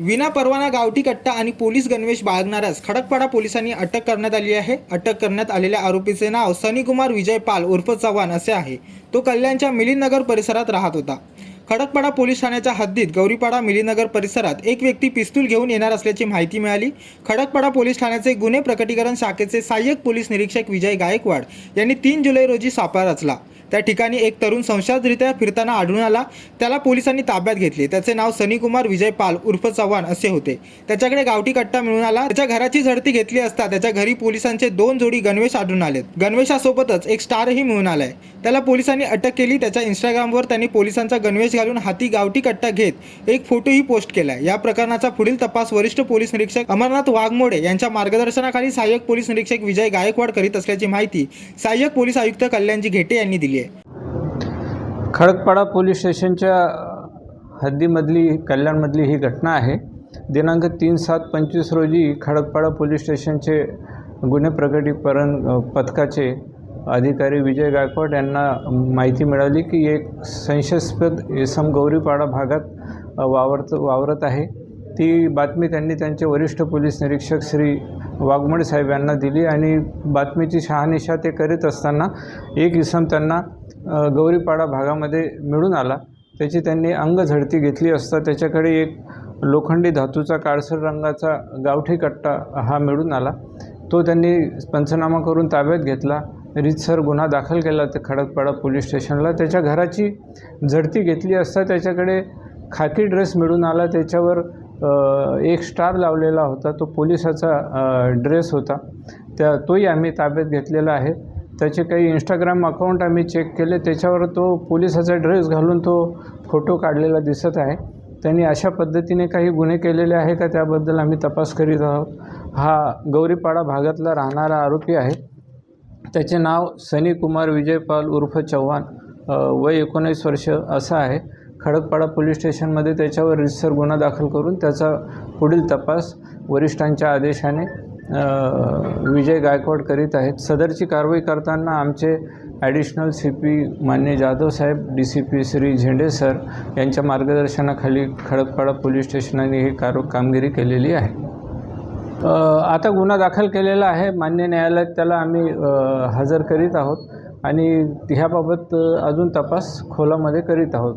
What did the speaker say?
विना परवाना गावठी कट्टा आणि पोलीस गणवेश बाळगणाऱ्यास खडकपाडा पोलिसांनी अटक करण्यात आली आहे. अटक करण्यात आलेल्या आरोपीचे नाव सनीकुमार विजय पाल उर्फ चव्हाण असे आहे. तो कल्याणच्या मिलिंदनगर परिसरात राहत होता. खडकपाडा पोलीस ठाण्याच्या हद्दीत गौरीपाडा मिलीनगर परिसरात एक व्यक्ती पिस्तूल घेऊन येणार असल्याची माहिती मिळाली. खडकपाडा पोलीस ठाण्याचे गुन्हे प्रकटीकरण शाखेचे सहाय्यक पोलीस निरीक्षक विजय गायकवाड यांनी तीन जुलै रोजी सापळा रचला. त्या ठिकाणी एक तरुण संशयासरित्या फिरताना आढळून आला. त्याला पोलिसांनी ताब्यात घेतले. त्याचे नाव सनीकुमार विजय पाल उर्फ चव्हाण असे होते. त्याच्याकडे गावठी कट्टा मिळून आला. त्याच्या घराची झडती घेतली असता त्याच्या घरी पोलिसांचे दोन जोडी गणवेश आढळून आलेत. गणवेशासोबतच एक स्टारही मिळून आलाय. त्याला पोलिसांनी अटक केली. त्याच्या इंस्टाग्रामवर त्यांनी पोलिसांचा गणवेश घालून हाती गावठी कट्टा घेत एक फोटोही पोस्ट केलाय. या प्रकरणाचा पुढील तपास वरिष्ठ पोलीस निरीक्षक अमरनाथ वाघमोडे यांच्या मार्गदर्शनाखाली सहाय्यक पोलीस निरीक्षक विजय गायकवाड करीत असल्याची माहिती सहाय्यक पोलीस आयुक्त कल्याणजी घेटे यांनी दिली खडकपाडा पोलीस स्टेशनच्या हद्दीमधली कल्याणमधली ही घटना आहे. दिनांक तीन सात पंचवीस रोजी खडकपाडा पोलीस स्टेशनचे गुन्हे प्रकटीकरण पथकाचे अधिकारी विजय गायकवाड यांना माहिती मिळाली की एक संशयास्पद इसम गौरीपाडा भागात वावरत वावरत आहे. ती बातमी त्यांनी त्यांचे वरिष्ठ पोलीस निरीक्षक श्री वाघमोडे साहेब यांना दिली आणि बातमीची शहानिशा ते करीत असताना एक इसम त्यांना गौरीपाडा भागामध्ये मिळून आला. त्याची त्यांनी अंग झडती घेतली असता त्याच्याकडे एक लोखंडी धातूचा काळसर रंगाचा गावठी कट्टा हा मिळून आला. तो त्यांनी पंचनामा करून ताब्यात घेतला. रीतसर गुन्हा दाखल केला ते खडकपाडा पोलीस स्टेशनला. त्याच्या घराची झडती घेतली असता त्याच्याकडे खाकी ड्रेस मिळून आला. त्याच्यावर एक स्टार लावलेला होता. तो पोलिसाचा ड्रेस होता. त्या तोही आम्ही ताब्यात घेतलेला आहे. त्याचे काही इंस्टाग्राम अकाउंट आम्ही चेक केले. त्याच्यावर तो पोलिसाचा ड्रेस घालून तो फोटो काढलेला दिसत आहे. त्यांनी अशा पद्धतीने काही गुन्हे केलेले आहे का त्याबद्दल आम्ही तपास करीत आहोत. हा गौरीपाडा भागातला राहणारा आरोपी आहे. त्याचे नाव सनी कुमार विजयपाल उर्फ चव्हाण. वय एकोणीस वर्ष असं आहे. खडकपाडा पोलीस स्टेशनमध्ये त्याच्यावर रितसर गुन्हा दाखल करून त्याचा पुढील तपास वरिष्ठांच्या आदेशाने विजय गायकवाड करीत आहेत. सदरची कारवाई करताना आमचे ॲडिशनल सी पी मान्य जाधव साहेब D C P Shri Zende sir यांच्या मार्गदर्शनाखाली खडकपाडा पोलीस स्टेशनाने ही कार कामगिरी केलेली आहे. आता गुन्हा दाखल केलेला आहे. मान्य न्यायालयात त्याला आम्ही हजर करीत आहोत आणि ह्याबाबत अजून तपास खोलामध्ये करीत आहोत.